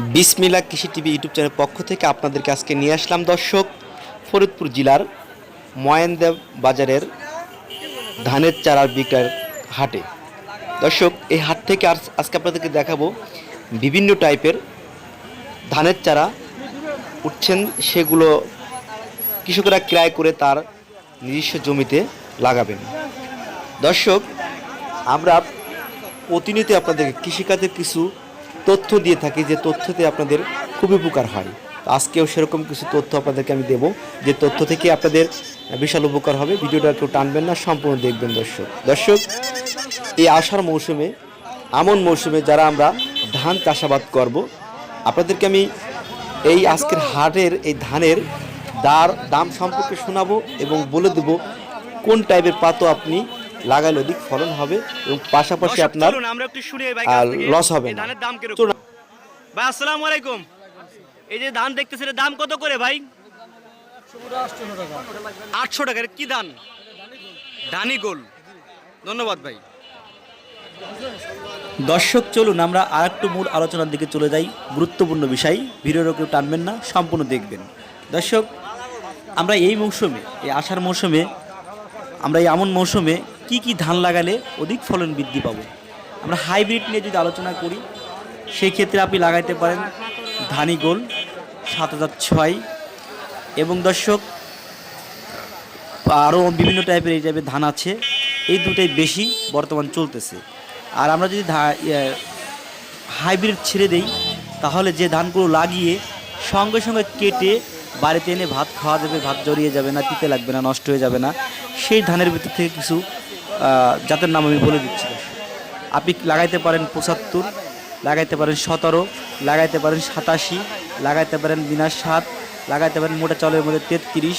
বিসমিল্লা কৃষি TV YouTube চ্যানেলের পক্ষ থেকে আপনাদেরকে আজকে নিয়ে আসলাম দর্শক, ফরিদপুর জেলার ময়েন্দেব বাজারের ধানের চারার বিক্রয়ের হাটে। দর্শক, এই হাট থেকে আজ আজকে আপনাদেরকে দেখাবো বিভিন্ন টাইপের ধানের চারা উঠছেন, সেগুলো কৃষকরা ক্রয় করে তার নিজস্ব জমিতে লাগাবেন। দর্শক, আমরা প্রতিনিয়ত আপনাদেরকে কৃষিকাজের কিছু তথ্য দিয়ে থাকি যে তথ্যতে আপনাদের খুব উপকার হয়। আজকেও সেরকম কিছু তথ্য আপনাদেরকে আমি দেব। যে তথ্য থেকে আপনাদের বিশাল উপকার হবে। ভিডিওটা কেউ টানবেন না, সম্পূর্ণ দেখবেন দর্শক। দর্শক, এই আষাঢ় মৌসুমে এমন মৌসুমে যারা আমরা ধান চাষাবাদ করব, আপনাদেরকে আমি এই আজকের হাটের, এই ধানের দার, দাম সম্পর্কে শোনাবো এবং বলে দেব কোন টাইপের পাতো আপনি লাগালে অধিক ফলন হবে এবং পাশাপাশি দর্শক, আপনার চলুন, আমরা একটু শুনি ভাই আর কাছ থেকে loss হবে এই না। ধানের দাম কীরকম? ভাই আসসালামু আলাইকুম। এই যে ধান দেখতেছেন এর দাম কত করে ভাই? আটশো টাকা এর কি ধান? ধানি গোল ধন্যবাদ ভাই। দর্শক চলুন আমরা আর একটু মূল আলোচনার দিকে চলে যাই। গুরুত্বপূর্ণ বিষয় ভিডিওর কেউ টানবেন না সম্পূর্ণ দেখবেন। দর্শক আমরা এই মৌসুমে এই আষাঢ় মৌসুমে আমরা এই এমন মৌসুমে কি কি ধান লাগালে অধিক ফলন বৃদ্ধি পাবো? আমরা হাইব্রিড নিয়ে যদি আলোচনা করি, সেই ক্ষেত্রে আপনি লাগাইতে পারেন ধানি গোল সাত হাজার ছয়। এবং দর্শক, আরও বিভিন্ন টাইপের এই টাইপের ধান আছে, এই দুটাই বেশি বর্তমান চলতেছে। আর আমরা যদি হাইব্রিড ছেড়ে দেই, তাহলে যে ধানগুলো লাগিয়ে সঙ্গে সঙ্গে কেটে বাড়িতে এনে ভাত খাওয়া যাবে, ভাত জড়িয়ে যাবে না, তিতে লাগবে না, নষ্ট হয়ে যাবে না, সেই ধানের ভিতর থেকে কিছু জাতের নাম আমি বলে দিচ্ছি। আপনি লাগাইতে পারেন পঁচাত্তর লাগাইতে পারেন সতেরো লাগাইতে পারেন সাতাশি লাগাইতে পারেন বিনা সাত লাগাইতে পারেন মোটা চালের মধ্যে তেত্রিশ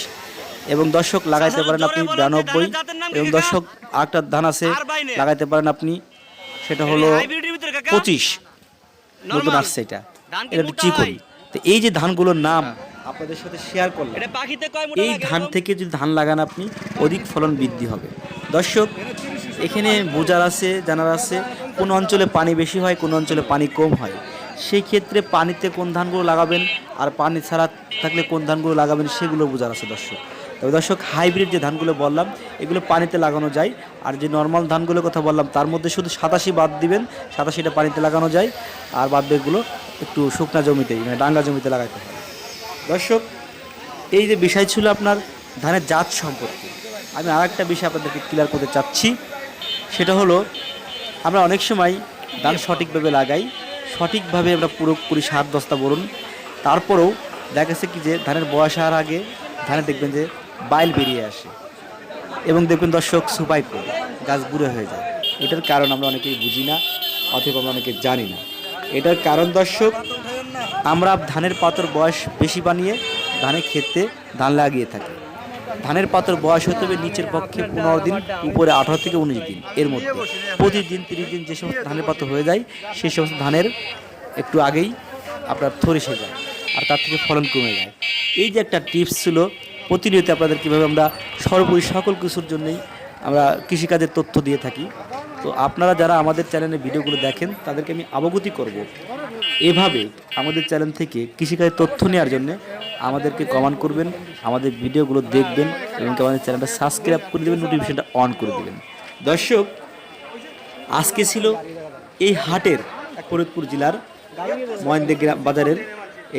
এবং দর্শক লাগাইতে পারেন আপনি বিরানব্বই এবং? দর্শক আরেকটা ধান আছে লাগাইতে পারেন আপনি সেটা হলো? পঁচিশ। নতুন আসছে এটা। এটা চিকন। তো এই যে ধানগুলোর নাম আপনাদের সাথে শেয়ার করলাম। মোটা এই ধান থেকে যদি ধান লাগান আপনি অধিক ফলন বৃদ্ধি হবে। দর্শক, এখানে বোজার আছে, জানার আছে কোন অঞ্চলে পানি বেশি হয়, কোন অঞ্চলে পানি কম হয়। সেই ক্ষেত্রে পানিতে কোন ধানগুলো লাগাবেন আর পানি ছাড়া থাকলে কোন ধানগুলো লাগাবেন সেগুলো বোঝার আছে দর্শক। তবে দর্শক, হাইব্রিড যে ধানগুলো বললাম, এগুলো পানিতে লাগানো যায়। আর যে নর্মাল ধানগুলোর কথা বললাম, তার মধ্যে শুধু সাতাশি বাদ দিবেন, সাতাশিটা পানিতে লাগানো যায়। আর বাদ বাকিগুলো একটু শুকনা জমিতেই মানে ডাঙ্গা জমিতে লাগাইতে হয়। দর্শক, এই যে বিষয় ছিল আপনার ধানের জাত সম্পর্কে। আমি আর একটা বিষয় আপনাদেরকে ক্লিয়ার করতে চাচ্ছি। সেটা হলো, আমরা অনেক সময় ধান সঠিকভাবে লাগাই, সঠিকভাবে আমরা পুরোপুরি সার দস্তা বলুন তারপরেও দেখা গেছে কি যে ধানের বয়স হওয়ার আগে ধানে দেখবেন যে বাইল বেরিয়ে আসে। এবং দেখবেন দর্শক সুপাই করে গাছ বুড়ো হয়ে যায়। এটার কারণ আমরা অনেকেই বুঝি না, অথবা আমরা অনেকে জানি না। এটার কারণ দর্শক, আমরা ধানের পাতর বয়স বেশি বানিয়ে ধানের ক্ষেত্রে ধান লাগিয়ে থাকি। ধানের পাতর বয়স হতে হবে নিচের পক্ষে পনেরো দিন, উপরে আঠারো থেকে উনিশ দিন, এর মধ্যে। প্রতিদিন তিরিশ দিন যে সমস্ত ধানের পাতর হয়ে যায়, সেই সমস্ত ধানের একটু আগেই আপনার থরিসে যায় আর তার থেকে ফলন কমে যায়। এই যে একটা টিপস ছিল, প্রতিনিয়ত আপনাদের কীভাবে আমরা সর্বোপরি সকল কিছুর জন্যই আমরা কৃষিকাজের তথ্য দিয়ে থাকি। তো আপনারা যারা আমাদের চ্যানেলে ভিডিওগুলো দেখেন, তাদেরকে আমি অবগতি করব। এভাবে আমাদের চ্যানেল থেকে কৃষিকাজের তথ্য নেওয়ার জন্য আমাদেরকে কমেন্ট করবেন, আমাদের ভিডিওগুলো দেখবেন এবং আমাদের চ্যানেলটা সাবস্ক্রাইব করে দেবেন নোটিফিকেশনটা অন করে দেবেন। দর্শক, আজকে ছিল এই হাটের ফরিদপুর জেলার মহেন্দ্র গ্রাম বাজারের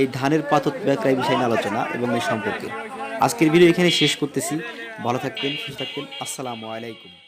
এই ধানের পাথর ব্যবসায় বিষয় নিয়ে আলোচনা এবং এই সম্পর্কে। আজকের ভিডিও এখানে শেষ করতেছি। ভালো থাকবেন, সুস্থ থাকবেন। আসসালামু আলাইকুম।